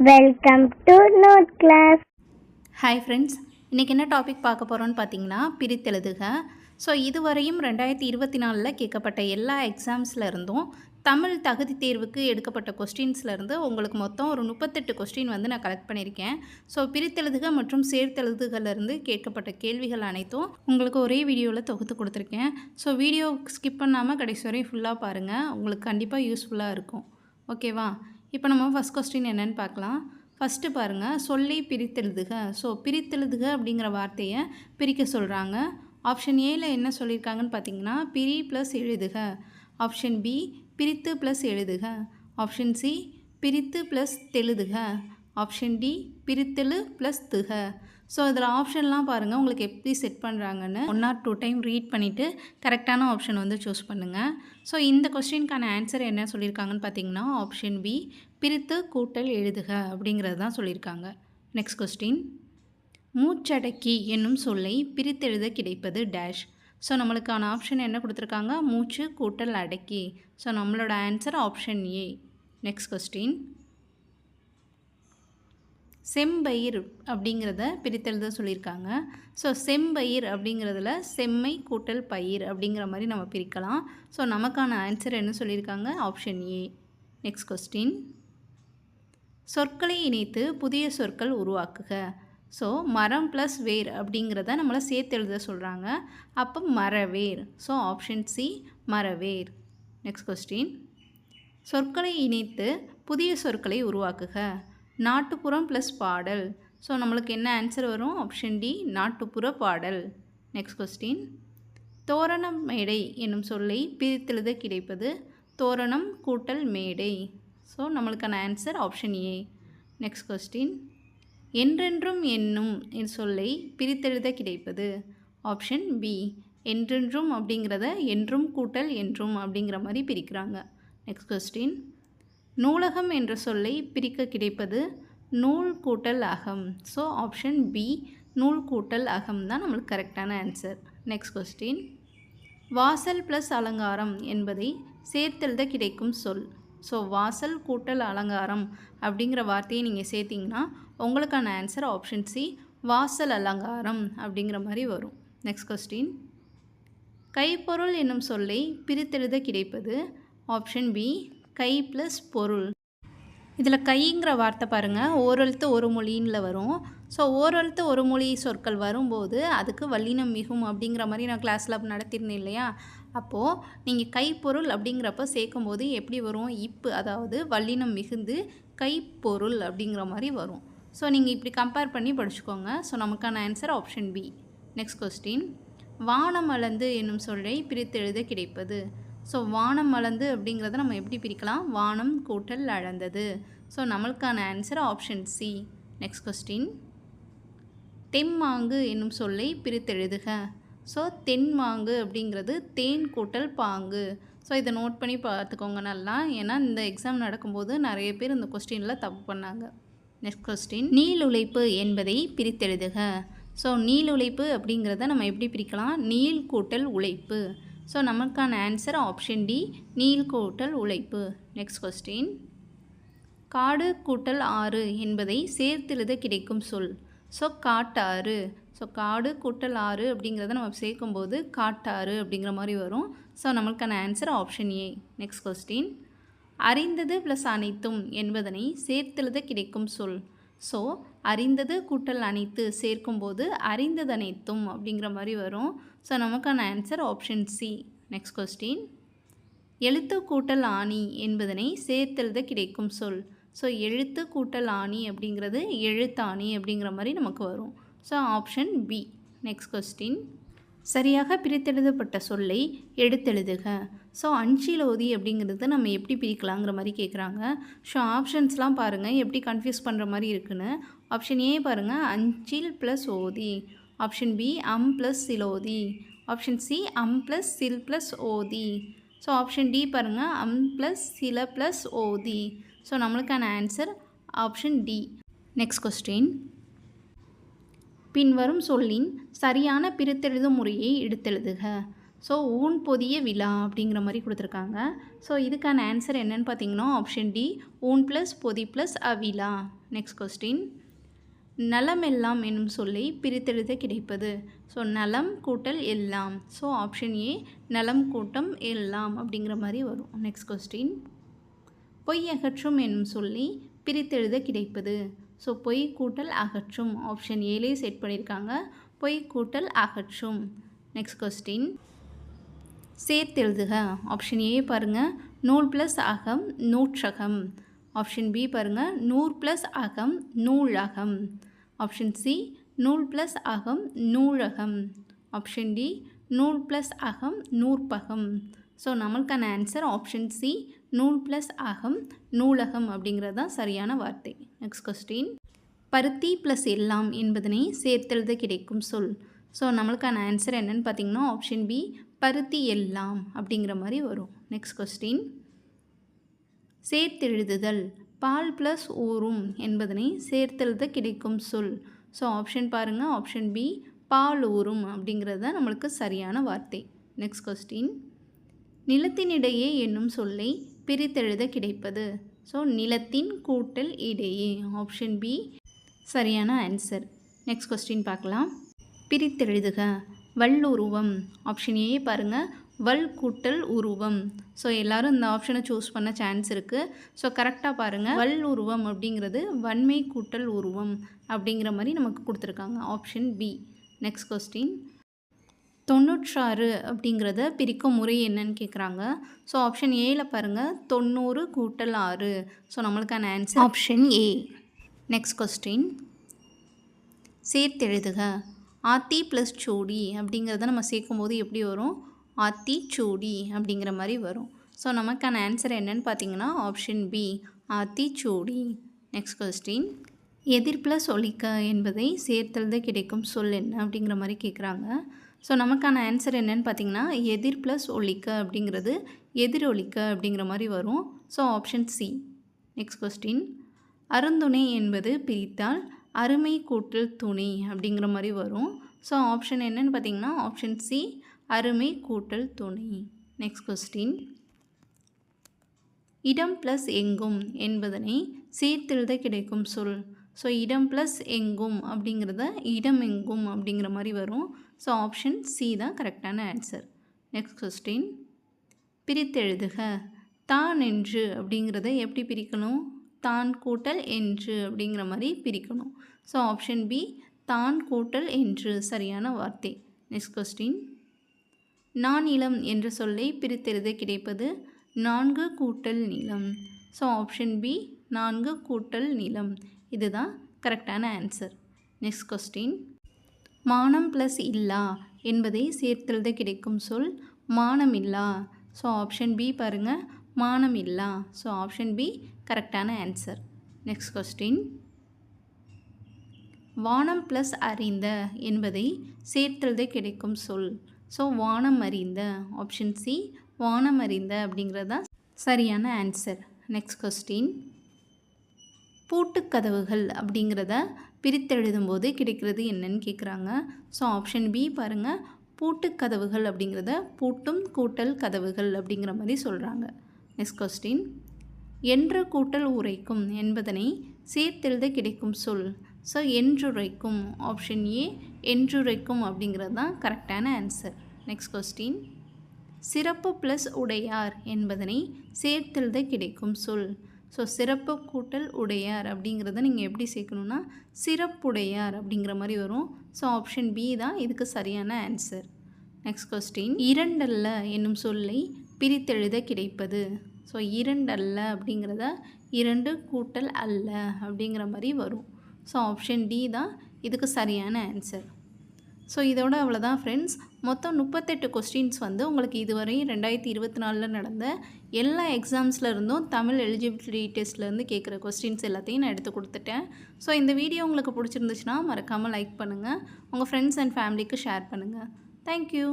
Welcome to note class hi friends இன்றைக்கி என்ன topic பார்க்க போகிறோன்னு பார்த்தீங்கன்னா பிரித்தெழுதுக. ஸோ இதுவரையும் ரெண்டாயிரத்தி இருபத்தி நாலில் கேட்கப்பட்ட எல்லா எக்ஸாம்ஸில் இருந்தும் தமிழ் தகுதி தேர்வுக்கு எடுக்கப்பட்ட கொஸ்டின்ஸ்லேருந்து உங்களுக்கு மொத்தம் ஒரு முப்பத்தெட்டு கொஸ்டின் வந்து நான் கலெக்ட் பண்ணியிருக்கேன். ஸோ பிரித்தெழுதுக மற்றும் சேர்த்தெழுதுகளிலிருந்து கேட்கப்பட்ட கேள்விகள் அனைத்தும் உங்களுக்கு ஒரே வீடியோவில் தொகுத்து கொடுத்துருக்கேன். ஸோ வீடியோ ஸ்கிப் பண்ணாமல் கடைசி வரையும் ஃபுல்லாக பாருங்கள் உங்களுக்கு கண்டிப்பாக யூஸ்ஃபுல்லாக இருக்கும். ஓகேவா இப்போ நம்ம ஃபஸ்ட் கொஸ்டின் என்னென்னு பார்க்கலாம். ஃபஸ்ட்டு பாருங்கள் சொல்லி பிரித்தெழுதுக. ஸோ பிரித்தெழுதுக அப்படிங்கிற வார்த்தையை பிரிக்க சொல்கிறாங்க ஆப்ஷன் ஏயில் என்ன சொல்லியிருக்காங்கன்னு பார்த்தீங்கன்னா பிரி ப்ளஸ் எழுதுக. ஆப்ஷன் பி பிரித்து ப்ளஸ் எழுதுக. ஆப்ஷன் சி பிரித்து ப்ளஸ் தெழுதுக. ஆப்ஷன் டி பிரித்தெழு ப்ளஸ் துக. ஸோ அதில் ஆப்ஷன்லாம் பாருங்கள் உங்களுக்கு எப்படி செட் பண்ணுறாங்கன்னு one or two time read பண்ணிவிட்டு கரெக்டான ஆப்ஷன் வந்து சூஸ் பண்ணுங்கள் ஸோ இந்த கொஸ்டினுக்கான ஆன்சர் என்ன சொல்லியிருக்காங்கன்னு பார்த்தீங்கன்னா ஆப்ஷன் பி பிரித்து கூட்டல் எழுதுக அப்படிங்கிறது தான் சொல்லியிருக்காங்க நெக்ஸ்ட் கொஸ்டின் மூச்சடக்கி என்னும் சொல்லை பிரித்தெழுத கிடைப்பது டேஷ் ஸோ நம்மளுக்கான ஆப்ஷன் என்ன கொடுத்துருக்காங்க? மூச்சு கூட்டல் அடக்கி. ஸோ நம்மளோட answer option A next question செம்பயிர் அப்படிங்கிறத பிரித்தெழுத சொல்லியிருக்காங்க. ஸோ செம்பயிர் அப்படிங்கிறதுல செம்மை கூட்டல் பயிர் அப்படிங்கிற மாதிரி நம்ம பிரிக்கலாம். ஸோ நமக்கான ஆன்சர் என்ன சொல்லியிருக்காங்க? ஆப்ஷன் ஏ நெக்ஸ்ட் கொஸ்டின் சொற்களை இணைத்து புதிய சொற்கள் உருவாக்குக. ஸோ மரம் ப்ளஸ் வேர் அப்படிங்கிறத நம்மளை சேர்த்து எழுத சொல்கிறாங்க அப்போ மரவேர். ஸோ ஆப்ஷன் சி மரவேர். நெக்ஸ்ட் கொஸ்டின் சொற்களை இணைத்து புதிய சொற்களை உருவாக்குக. நாட்டுப்புறம் ப்ளஸ் பாடல். ஸோ நம்மளுக்கு என்ன ஆன்சர் வரும்? ஆப்ஷன் டி நாட்டுப்புற பாடல். நெக்ஸ்ட் கொஸ்டின் தோரணம் மேடை என்னும் சொல்லை பிரித்தெழுத கிடைப்பது தோரணம் கூட்டல் மேடை. ஸோ நம்மளுக்கான answer option A next question என்றென்றும் என்னும் என் சொல்லை பிரித்தெழுத கிடைப்பது? ஆப்ஷன் பி என்றென்றும் அப்படிங்கிறத என்றும் கூட்டல் என்றும் அப்படிங்கிற மாதிரி பிரிக்கிறாங்க. நெக்ஸ்ட் கொஸ்டின் நூலகம் என்ற சொல்லை பிரிக்க கிடைப்பது நூல் கூட்டல் அகம். ஸோ ஆப்ஷன் பி நூல் கூட்டல் அகம் தான் நம்மளுக்கு கரெக்டான ஆன்சர் நெக்ஸ்ட் கொஸ்டின் வாசல் ப்ளஸ் அலங்காரம் என்பதை சேர்த்தெழுத கிடைக்கும் சொல். ஸோ வாசல் கூட்டல் அலங்காரம் அப்படிங்கிற வார்த்தையை நீங்கள் சேர்த்திங்கன்னா உங்களுக்கான ஆன்சர் ஆப்ஷன் சி வாசல் அலங்காரம் அப்படிங்கிற மாதிரி வரும். நெக்ஸ்ட் கொஸ்டின் கைப்பொருள் என்னும் சொல்லை பிரித்தெழுத கிடைப்பது ஆப்ஷன் பி கை ப்ளஸ் பொருள். இதில் கைங்கிற வார்த்தை பாருங்கள் ஓரெழுத்து ஒரு மொழின்ல வரும். ஸோ ஓரெழுத்து ஒரு மொழி சொற்கள் வரும்போது அதுக்கு வல்லினம் மிகும் அப்படிங்கிற மாதிரி நான் கிளாஸில் நடத்தியிருந்தேன் இல்லையா? அப்போது நீங்கள் கைப்பொருள் அப்படிங்கிறப்ப சேர்க்கும்போது எப்படி வரும்? இப்பு அதாவது வல்லினம் மிகுந்து கைப்பொருள் அப்படிங்கிற மாதிரி வரும். ஸோ நீங்கள் இப்படி கம்பேர் பண்ணி படிச்சுக்கோங்க. ஸோ நமக்கான answer option B next question வானம் அளந்து என்னும் சொல்லை பிரித்தெழுத கிடைப்பது. ஸோ வானம் அளந்து அப்படிங்கிறத நம்ம எப்படி பிரிக்கலாம்? வானம் கூட்டல் அளந்தது. ஸோ நம்மளுக்கான answer option C next question தெம்மாங்கு என்னும் சொல்லை பிரித்தெழுதுக. ஸோ தென்மாங்கு அப்படிங்கிறது தேன் கூட்டல் பாங்கு ஸோ இதை நோட் பண்ணி பார்த்துக்கோங்க நல்லா. ஏன்னா இந்த எக்ஸாம் நடக்கும்போது நிறைய பேர் இந்த கொஸ்டினில் தப்பு பண்ணாங்க. நெக்ஸ்ட் கொஸ்டின் நீல் உழைப்பு என்பதை பிரித்தெழுதுக ஸோ நீல் உழைப்பு அப்படிங்கிறத நம்ம எப்படி பிரிக்கலாம்? நீள் கூட்டல் உழைப்பு ஸோ நமக்கான ஆன்சர் ஆப்ஷன் டி நீள் கூட்டல் உழைப்பு. நெக்ஸ்ட் கொஸ்டின் காடு கூட்டல் ஆறு என்பதை சேர்த்தெழுத கிடைக்கும் சொல். ஸோ காட்டாறு. ஸோ காடு கூட்டல் ஆறு அப்படிங்கிறத நம்ம சேர்க்கும்போது காட்டாறு அப்படிங்கிற மாதிரி வரும். ஸோ நம்மளுக்கான answer option A next question அறிந்தது ப்ளஸ் அனைத்தும் என்பதனை சேர்த்தெழுத கிடைக்கும் சொல். ஸோ அறிந்தது கூட்டல் அனைத்து சேர்க்கும்போது அறிந்தது அனைத்தும் அப்படிங்கிற மாதிரி வரும். ஸோ நமக்கான answer option C next question எழுத்து கூட்டல் ஆணி என்பதனை சேர்த்தெழுத கிடைக்கும் சொல். ஸோ எழுத்து கூட்டல் ஆணி அப்படிங்கிறது எழுத்தாணி அப்படிங்கிற மாதிரி நமக்கு வரும். So option B next question சரியாக பிரித்தெழுதப்பட்ட சொல்லை எடுத்தெழுதுக. ஸோ அஞ்சிலோதி அப்படிங்கிறது நம்ம எப்படி பிரிக்கலாங்கிற மாதிரி கேட்குறாங்க ஸோ ஆப்ஷன்ஸ்லாம் பாருங்கள் எப்படி கன்ஃபியூஸ் பண்ணுற மாதிரி இருக்குன்னு. ஆப்ஷன் ஏ பாருங்கள் அஞ்சில் ப்ளஸ் ஓதி ஆப்ஷன் பி அம் ப்ளஸ் சிலோதி ஆப்ஷன் சி அம் ப்ளஸ் சில் ப்ளஸ் ஓதி ஸோ ஆப்ஷன் டி பாருங்கள் அம் ப்ளஸ் சில ப்ளஸ் ஓதி ஸோ நம்மளுக்கான answer option D next question பின்வரும் சொல்லின் சரியான பிரித்தெழுதும் முறையை எடுத்தெழுதுக. ஸோ ஊன் பொதிய விழா அப்படிங்கிற மாதிரி கொடுத்துருக்காங்க. ஸோ இதுக்கான ஆன்சர் என்னன்னு பார்த்தீங்கன்னா ஆப்ஷன் டி ஊன் ப்ளஸ் பொதி ப்ளஸ் அவிழா நெக்ஸ்ட் கொஸ்டின் நலமெல்லாம் என்னும் சொல்லை பிரித்தெழுத கிடைப்பது. ஸோ நலம் கூட்டல் எல்லாம். ஸோ ஆப்ஷன் ஏ நலம் கூட்டம் எல்லாம் அப்படிங்கிற மாதிரி வரும். நெக்ஸ்ட் கொஸ்டின் பொய் அகற்றும் என்னும் சொல்லி பிரித்தெழுத கிடைப்பது. ஸோ பொய் கூட்டல் அகற்றும். ஆப்ஷன் ஏலே செட் பண்ணியிருக்காங்க பொய் கூட்டல் அகற்றும். நெக்ஸ்ட் கொஸ்டின் சேர்த்தெழுதுக ஆப்ஷன் ஏ பாருங்கள் நூல் ப்ளஸ் அகம் நூற்றகம். ஆப்ஷன் பி பாருங்கள் நூறு ப்ளஸ் அகம் நூலகம். ஆப்ஷன் சி நூல் ப்ளஸ் அகம் நூலகம். ஆப்ஷன் டி நூல் ப்ளஸ் அகம் நூற்பகம். ஸோ நம்மளுக்கான ஆன்சர் ஆப்ஷன் சி நூல் ப்ளஸ் அகம் நூலகம் அப்படிங்கிறது தான் சரியான வார்த்தை. நெக்ஸ்ட் கொஸ்டின் பருத்தி ப்ளஸ் எல்லாம் என்பதனை சேர்த்தெழுத கிடைக்கும் சொல். ஸோ நம்மளுக்கான ஆன்சர் என்னன்னு பார்த்தீங்கன்னா ஆப்ஷன் பி பருத்தி எல்லாம் அப்படிங்கிற மாதிரி வரும். நெக்ஸ்ட் கொஸ்டின் சேர்த்தெழுதுதல். பால் ப்ளஸ் ஊறும் என்பதனை சேர்த்தெழுத கிடைக்கும் சொல். ஸோ ஆப்ஷன் பாருங்கள் ஆப்ஷன் பி பால் ஊறும் அப்படிங்கிறது தான் நம்மளுக்கு சரியான வார்த்தை. நெக்ஸ்ட் கொஸ்டின் நிலத்தினிடையே என்னும் சொல்லை பிரித்தெழுத கிடைப்பது. ஸோ நிலத்தின் கூட்டல் இடையே. ஆப்ஷன் பி சரியான ஆன்சர் நெக்ஸ்ட் கொஸ்டின் பார்க்கலாம். பிரித்தெழுதுக. வல்லுருவம் ஆப்ஷன் ஏ பாருங்கள் வல் கூட்டல் உருவம். ஸோ எல்லாரும் இந்த ஆப்ஷனை சூஸ் பண்ண சான்ஸ் இருக்குது ஸோ கரெக்டாக பாருங்கள் வல் உருவம் அப்படிங்கிறது வன்மை கூட்டல் உருவம் அப்படிங்கிற மாதிரி நமக்கு கொடுத்துருக்காங்க. ஆப்ஷன் பி நெக்ஸ்ட் கொஸ்டின் தொண்ணூற்றாறு அப்படிங்கிறத பிரிக்கும் முறை என்னன்னு கேட்குறாங்க ஸோ ஆப்ஷன் ஏல பாருங்கள் தொண்ணூறு கூட்டல் ஆறு. ஸோ நம்மளுக்கான answer option A next question சேர்த்தெழுதுக. ஆத்தி ப்ளஸ் சூடி அப்படிங்கிறத நம்ம சேர்க்கும்போது எப்படி வரும்? ஆத்தி சூடி அப்படிங்கிற மாதிரி வரும். ஸோ நமக்கான ஆன்சர் என்னன்னு பார்த்தீங்கன்னா ஆப்ஷன் பி ஆத்தி சூடி நெக்ஸ்ட் கொஸ்டின் எதிர் ப்ளஸ் ஒலிக்க என்பதை சேர்த்தெழுத கிடைக்கும். சொல் என்ன அப்படிங்கிற மாதிரி கேட்குறாங்க ஸோ நமக்கான ஆன்சர் என்னென்னு பார்த்தீங்கன்னா எதிர் ப்ளஸ் ஒலிக்க அப்படிங்கிறது எதிர் ஒலிக்க அப்படிங்கிற மாதிரி வரும். So option C next question அருந்துணை என்பது பிரித்தால் அருமை கூட்டல் துணை அப்படிங்கிற மாதிரி வரும். ஸோ ஆப்ஷன் என்னன்னு பார்த்தீங்கன்னா ஆப்ஷன் சி அருமை கூட்டல் துணை. நெக்ஸ்ட் கொஸ்டின் இடம் ப்ளஸ் எங்கும் என்பதனை சேர்த்தெழுத கிடைக்கும் சொல். ஸோ இடம் ப்ளஸ் எங்கும் அப்படிங்கிறத இடம் எங்கும் அப்படிங்கிற மாதிரி வரும். ஸோ ஆப்ஷன் சி தான் கரெக்டான ஆன்சர் நெக்ஸ்ட் கொஸ்டின் பிரித்தெழுதுக. தான் என்று அப்படிங்கிறத எப்படி பிரிக்கணும்? தான் கூட்டல் என்று அப்படிங்கிற மாதிரி பிரிக்கணும். ஸோ ஆப்ஷன் பி தான் கூட்டல் என்று சரியான வார்த்தை. நெக்ஸ்ட் கொஸ்டின் நான் இளம் என்ற சொல்லை பிரித்தெழுத கிடைப்பது நான்கு கூட்டல் நீளம். ஸோ ஆப்ஷன் பி நான்கு கூட்டல் நீளம். இதுதான் கரெக்டான ஆன்சர் நெக்ஸ்ட் கொஸ்டின் மானம் ப்ளஸ் இல்லா என்பதை சேர்த்தெழுத கிடைக்கும் சொல் மானம் இல்லா. ஸோ ஆப்ஷன் பி பாருங்கள் மானம் இல்லா. ஸோ ஆப்ஷன் பி கரெக்டான ஆன்சர் நெக்ஸ்ட் கொஸ்டின் வானம் ப்ளஸ் அறிந்த என்பதை சேர்த்தெழுத கிடைக்கும் சொல். ஸோ வானம் அறிந்த. ஆப்ஷன் சி வானம் அறிந்த அப்படிங்கிறது தான் சரியான ஆன்சர் நெக்ஸ்ட் கொஸ்டின் பூட்டுக்கதவுகள் அப்படிங்கிறத பிரித்தெழுதும்போது கிடைக்கிறது என்னன்னு கேட்குறாங்க ஸோ ஆப்ஷன் பி பாருங்கள் பூட்டுக்கதவுகள் அப்படிங்கிறத பூட்டும் கூட்டல் கதவுகள் அப்படிங்கிற மாதிரி சொல்கிறாங்க நெக்ஸ்ட் கொஸ்டின் என்ற கூட்டல் உரைக்கும் என்பதனை சேர்த்தெழுத கிடைக்கும் சொல். ஸோ என்றுரைக்கும். ஆப்ஷன் ஏ என்றுரைக்கும் அப்படிங்கிறது தான் கரெக்டான ஆன்சர் நெக்ஸ்ட் கொஸ்டின் சிறப்பு ப்ளஸ் உடையார் என்பதனை சேர்த்தெழுத கிடைக்கும் சொல். ஸோ சிறப்பு கூட்டல் உடையார் அப்படிங்கிறத நீங்கள் எப்படி சேர்க்கணுன்னா சிறப்புடையார் அப்படிங்கிற மாதிரி வரும். ஸோ ஆப்ஷன் பி தான் இதுக்கு சரியான ஆன்சர் நெக்ஸ்ட் கொஸ்டின் இரண்டல்ல என்னும் சொல்லை பிரித்தெழுத கிடைப்பது. ஸோ இரண்டல்ல அப்படிங்கிறத இரண்டு கூட்டல் அல்ல அப்படிங்கிற மாதிரி வரும். ஸோ ஆப்ஷன் டி தான் இதுக்கு சரியான ஆன்சர் ஸோ இதோட அவ்வளோதான் ஃப்ரெண்ட்ஸ் மொத்தம் முப்பத்தெட்டு கொஸ்டின்ஸ் வந்து உங்களுக்கு இதுவரையும் ரெண்டாயிரத்தி இருபத்தி நாலில் நடந்த எல்லா எக்ஸாம்ஸில் இருந்தும் தமிழ் எலிஜிபிலிட்டி டெஸ்ட்லேருந்து கேட்குற கொஸ்டின்ஸ் எல்லாத்தையும் நான் எடுத்து கொடுத்துட்டேன். ஸோ இந்த வீடியோ உங்களுக்கு பிடிச்சிருந்துச்சுன்னா மறக்காமல் லைக் பண்ணுங்கள் உங்கள் ஃப்ரெண்ட்ஸ் அண்ட் ஃபேமிலிக்கு ஷேர் பண்ணுங்கள் தேங்க்யூ